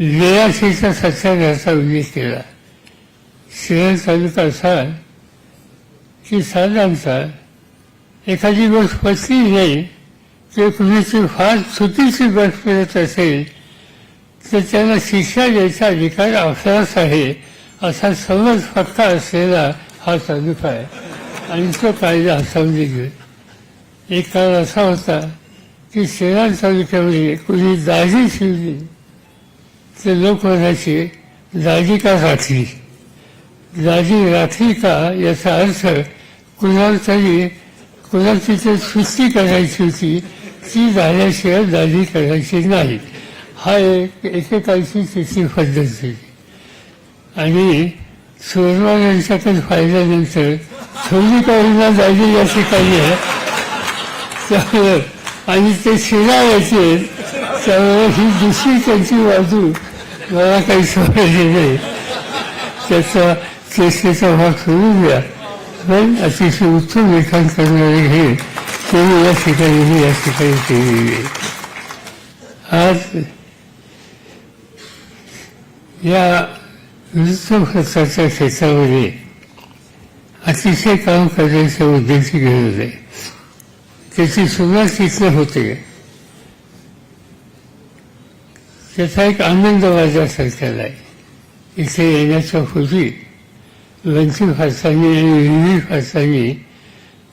लेयाशीचा सत्याग्रहाचा उल्लेख केला शहर तालुका असा की साधारणतः एखादी बस फसली जाईल किंवा कुणाची फार चुकीची बस फिरत असेल तर त्याला शिक्षा द्यायचा अधिकार आपलाच आहे असा समज पक्का असलेला हा तालुका आहे आणि तो कायदा हातामध्ये घेऊन एक काळ असा होता की शहरात तालुक्यामध्ये कुणी दाजी शिवली ते लोक म्हणायचे दाजी का राखली दाजी राखली का याचा अर्थ कुणाला तरी कुणाला तिथे सुस्ती करायची होती ती झाल्याशिवाय दाजी करायची नाही. हा एक एकेकाळची तिची पद्धत होती आणि चोरवार यांच्याकडे फायद्यानंतर थोडी काहींना दाजी या ठिकाणी आहे. त्यामुळं आणि ते शिरायचे त्यामुळे ही दुसरी त्यांची बाजू मला काही समजली नाही त्याचा चेष्टेचा भाग सोडून द्या पण अतिशय उत्तम लेखन करणारे हे त्यांनी या ठिकाणी हे या ठिकाणी केलेली आहे आज या वृत्तपत्राच्या क्षेत्रामध्ये अतिशय काम करण्याच्या उद्देशी गरज आहे त्याची सुरुवात तिथलं होते त्याचा एक आनंद माझ्यासारख्याला आहे इथे येण्याच्या पूर्वी वंशी फासांनी आणि विधी फासांनी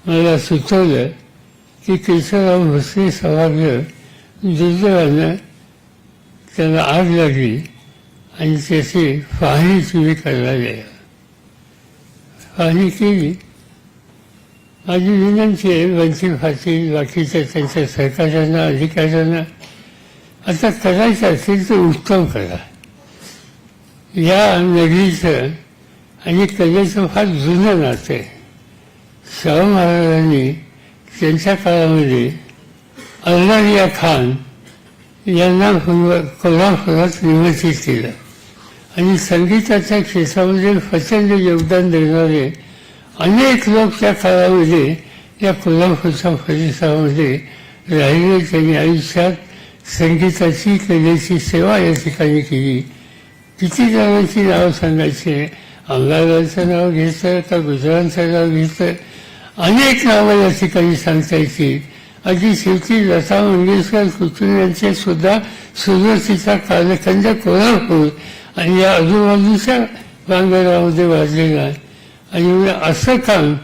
मला सुचवलं की केशवराव भोसले सभागृह दुर्दैवानं त्याला आग लागली आणि त्याची पाहणी तुम्ही करायला या पाहणी केली. माझी विनंती आहे वंचित पाटील बाकीच्या त्यांच्या सरकारांना अधिकाऱ्यांना आता करायचं असेल तर उत्तम करा. या नदीचं आणि कलेचं फार जुनं नातं आहे. शाहू महाराजांनी त्यांच्या काळामध्ये अल्लारिया खान यांना कोल्हापुरात निमंत्रित केलं. आणि संगीताच्या क्षेत्रामध्ये प्रचंड योगदान देणारे अनेक लोक त्या काळामध्ये या कोल्हापूरच्या परिसरामध्ये राहिले. त्यांनी आयुष्यात संगीताची कलेची सेवा या ठिकाणी केली. किती जणांची नावं सांगायची? अंगाराचं नाव घेतलं का गुजरांचं नाव घेतलं? अनेक नावं या ठिकाणी सांगता येतील अगदी शेवटी लता मंगेशकर कुटुंबियांचे सुद्धा सुरुवातीचा कालखंड कोल्हापूर आणि या आजूबाजूच्या बांगरामध्ये वाजलेला. आणि असं काम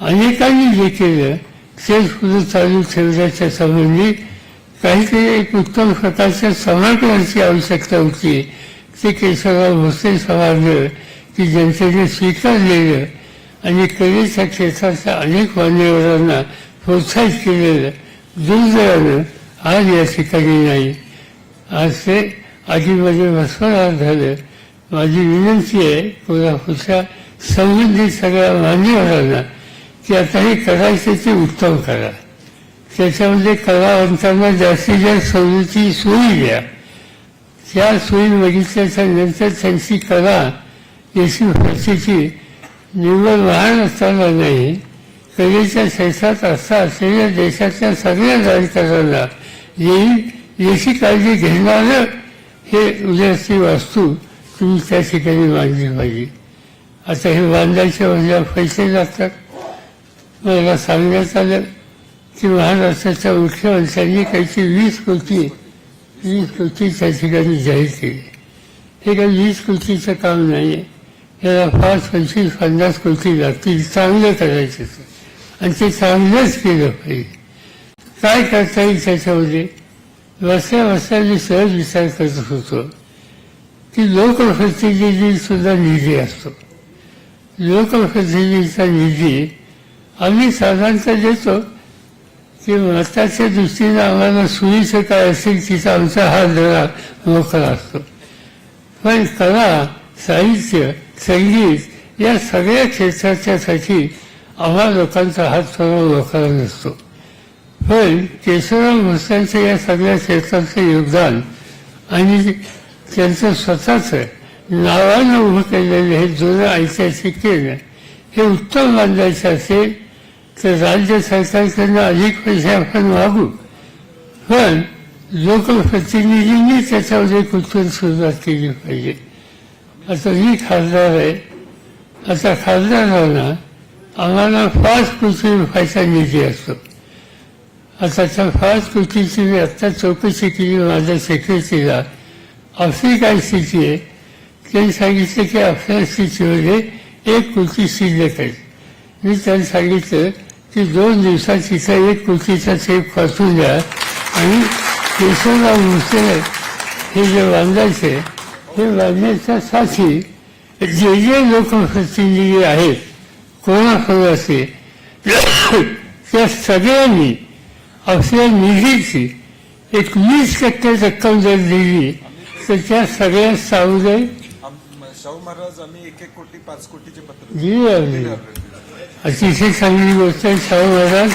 अनेकांनी जे केलं ते सुद्धा चालू ठेवण्याच्या संबंधी काहीतरी एक उत्तम स्वतःच्या समाकरणाची आवश्यकता होती. ते केशवराव भोसले समाज की जनतेने स्वीकारलेलं आणि कलेच्या क्षेत्राच्या अनेक मान्यवरांना प्रोत्साहित केलेलं दुर्दैवानं आज या ठिकाणी नाही. आज ते आधीमध्ये भस्मनाथ झालं. माझी विनंती आहे कोल्हापूरच्या संबंधित सगळ्या मान्यवरांना की आता हे करायचं ते उत्तम करा. त्याच्यामध्ये कलावंतांना जास्तीत जास्त सवलती सोयी द्या त्या सोयी बघितल्याच्या नंतर त्यांची कला याची प्रतीची निवड लहान असताना नाही कलेच्या क्षेत्रात असता असलेल्या देशाच्या सगळ्या राजकारणाला येईल याची काळजी घेणारं हे उद्याची वास्तू तुम्ही त्या ठिकाणी मांडली पाहिजे. आता हे बांधायच्या म्हणजे पैसे लागतात मला सांगण्यात आलं. की महाराष्ट्राच्या मुख्यमंत्र्यांनी काहीची वीस कोटी वीस कोटी त्या ठिकाणी जाहीर केली. हे काही वीस कोटीचं काम नाही आहे याला पाच पंचवीस पन्नास कोटी लागतील चांगलं करायचं आणि ते चांगलंच केलं पाहिजे. काय करता येईल त्याच्यामध्ये? बसल्या बसल्या मी सहज विचार करत होतो. की लोकप्रतिनिधी सुद्धा निधी असतो. लोकप्रतिनिधीचा निधी आम्ही साधारणतः देतो. की मताच्या दृष्टीने आम्हाला सोयीचं काय असेल तिचा आमचा हा धडा मोकळा असतो. पण कला साहित्य संगीत या सगळ्या क्षेत्राच्यासाठी आम्हा लोकांचा हात थोडा मोकळा नसतो. पण केशवराव भोसल्यांचं या सगळ्या क्षेत्राचं योगदान आणि त्यांचं स्वतःचं नावानं उभं केलेलं हे जुनं ऐतिहासिक केलं हे उत्तम मानवायचं असेल तर राज्य सरकारकडनं अधिक पैसे आपण मागू. पण लोकप्रतिनिधींनी त्याच्यामध्ये कुठून सुरुवात केली पाहिजे. आता मी खासदार आहे. आता खासदार होणार आम्हाला पाच कोटी रुपयाचा निधी असतो. आता त्या पाच कोटीची मी आत्ता चौकशी केली माझ्या सेक्रेटरीला आपली काय स्थिती आहे. त्यांनी सांगितलं की आपल्या स्थितीमध्ये एक कोटी शिल्लक आहे. मी त्यांना सांगितलं की दोन दिवसात तिथं एक कोटीचा चेक पाठवून द्या आणि केशवराव भोसले हे जे बांधायचे हे बांधण्याच्यासाठी जे जे लोकप्रतिनिधी आहेत कोणाकोणाचे त्या सगळ्यांनी आपल्या निधीची एक वीस टक्के रक्कम जर दिली तर त्या सगळ्या आम- शाहू महाराज आम्ही एक एक कोटी पाच कोटीचे पत्र दिली अतिशय चांगली गोष्ट आहे शाहू महाराज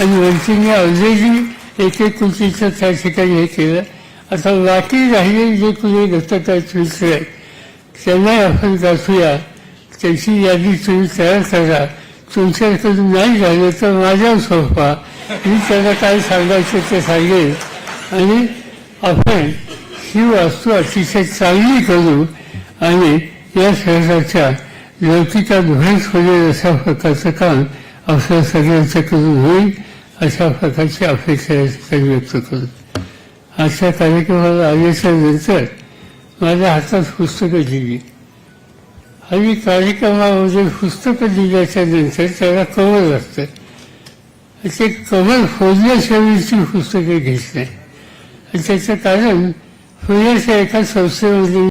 आणि वंचितने ऑलरेडी एक एक कृतीचं त्या ठिकाणी हे केलं. आता बाकी राहिले जे कुणी घटक आहेत मित्र आहेत त्यांना आपण गाठूया त्याची यादी तुम्ही तयार करा. तुमच्याकडून नाही झालं तर माझ्या सोपा मी त्यांना काय सांगायचं ते सांगेल आणि आपण ही वास्तू अतिशय चांगली करू आणि या शहराच्या युवतीचा भरच होईल अशा प्रकारचं काम आपल्या सगळ्यांच्याकडून होईल अशा प्रकारची अपेक्षा या ठिकाणी व्यक्त करू आजच्या कार्यक्रमाला आल्याच्यानंतर माझ्या हातात पुस्तकं दिली आणि कार्यक्रमामध्ये पुस्तकं दिल्याच्या नंतर त्याला कवर असतं ते कवर फोडण्याशिवायची पुस्तके घेत नाही आणि त्याचं कारण पुण्याच्या एका संस्थेमध्ये